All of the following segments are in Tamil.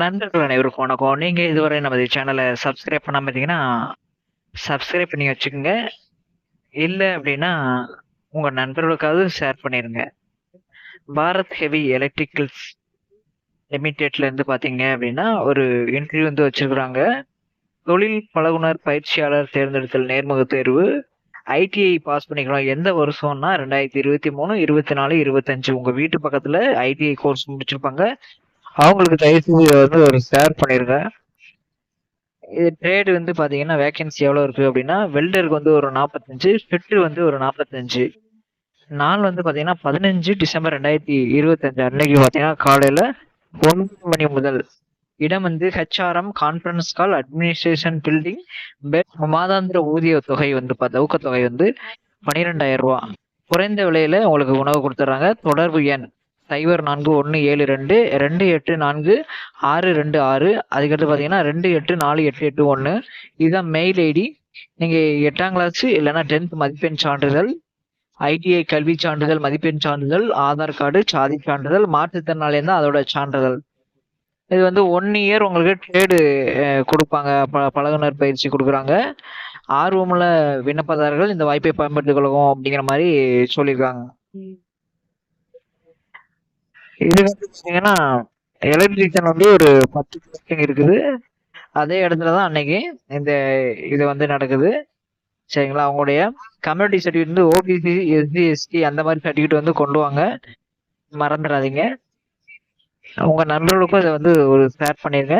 நண்பர்கள் அனைவருக்கும் வணக்கம். நீங்க இதுவரை நமது சேனலை சப்ஸ்கிரைப் பண்ணாம இருந்தீங்கன்னா, சப்ஸ்கிரைப் பண்ணி வச்சுக்கோங்க இல்லை அப்படின்னா உங்க நண்பர்களுக்காவது ஷேர் பண்ணிருங்க. பாரத் ஹெவி எலக்ட்ரிக்கல்ஸ் லிமிடெட்ல இருந்து பார்த்தீங்க அப்படின்னா ஒரு இன்டர்வியூ வந்து வச்சிருக்கிறாங்க தொழில் பழகுனர் பயிற்சியாளர் தேர்ந்தெடுத்தல் நேர்முக தேர்வு. ஐடிஐ பாஸ் பண்ணிக்கலாம் எந்த வருஷம்னா 2023, 24, 25 உங்க வீட்டு பக்கத்துல ஐடிஐ கோர்ஸ் முடிச்சிருப்பாங்க. அவங்களுக்கு தயவு செஞ்சு வந்து ஒரு ஷேர் பண்ணிருங்க. இது ட்ரேடு வந்து பார்த்தீங்கன்னா, வேக்கன்சி எவ்வளோ இருக்கு அப்படின்னா வெல்டருக்கு வந்து ஒரு நாற்பத்தஞ்சு ஃபிட்டு வந்து ஒரு 45. நாள் வந்து பார்த்தீங்கன்னா, 15 டிசம்பர் 2025 அன்னைக்கு பார்த்தீங்கன்னா, காலையில ஒன்பது மணி முதல். இடம் வந்து HRM conference call administration building. Bed மாதாந்திர ஊதிய தொகை வந்து பார்த்தா ஊக்கத்தொகை வந்து ரூ. 12,000 குறைந்த விலையில உங்களுக்கு உணவு கொடுத்துட்றாங்க தொடர்பு எண் 0412742626 அதுக்கடுத்து பார்த்தீங்கன்னா, 284881 இதுதான் மெயில் ஐடி. நீங்கள் எட்டாம் கிளாஸ் இல்லைன்னா டென்த் மதிப்பெண் சான்றிதழ், ஐடிஐ கல்வி சான்றிதழ், மதிப்பெண் சான்றிதழ், ஆதார் கார்டு, சாதி சான்றிதழ், மாற்றுத்திறனாளி தான் அதோட சான்றிதழ். இது வந்து ஒன் இயர் உங்களுக்கு ட்ரேடு கொடுப்பாங்க ப பழகுனர் பயிற்சி கொடுக்குறாங்க ஆர்வமுள்ள விண்ணப்பதாரர்கள் இந்த வாய்ப்பை பயன்படுத்திக் கொள்ளவும் அப்படிங்கிற மாதிரி சொல்லியிருக்காங்க. இது வந்து பார்த்தீங்கன்னா, எலக்ட்ரீஷியன் வந்து ஒரு 10 போஸ்டிங் இருக்குது. அதே இடத்துல தான் அன்னைக்கு இந்த இது வந்து நடக்குது. சரிங்களா? அவங்களுடைய கம்யூனிட்டி சர்டிஃபிகேட் வந்து ஓபிசி, எஸ்சி, எஸ்டி அந்த மாதிரி சர்டிஃபிகேட் வந்து கொண்டு வாங்க. மறந்துடாதீங்க உங்க நண்பர்களுக்கும் இதை வந்து ஒரு ஷேர் பண்ணிருங்க.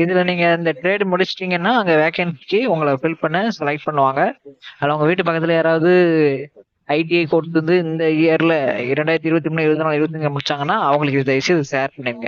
இதுல நீங்க இந்த ட்ரேட் முடிச்சிட்டீங்கன்னா, அங்க வேகன்சிக்கு உங்களை ஃபில் பண்ண செலக்ட் பண்ணுவாங்க. அதில் உங்க வீட்டு பக்கத்துல யாராவது ஐடிஐ கோர்ஸ் வந்து இந்த இயரில் இரண்டாயிரத்தி இருபத்தி மூணு இருபத்தி நாலு இருபத்தஞ்சு முடிச்சாங்கன்னா அவங்களுக்கு தயவுசெய்து ஷேர் பண்ணுங்க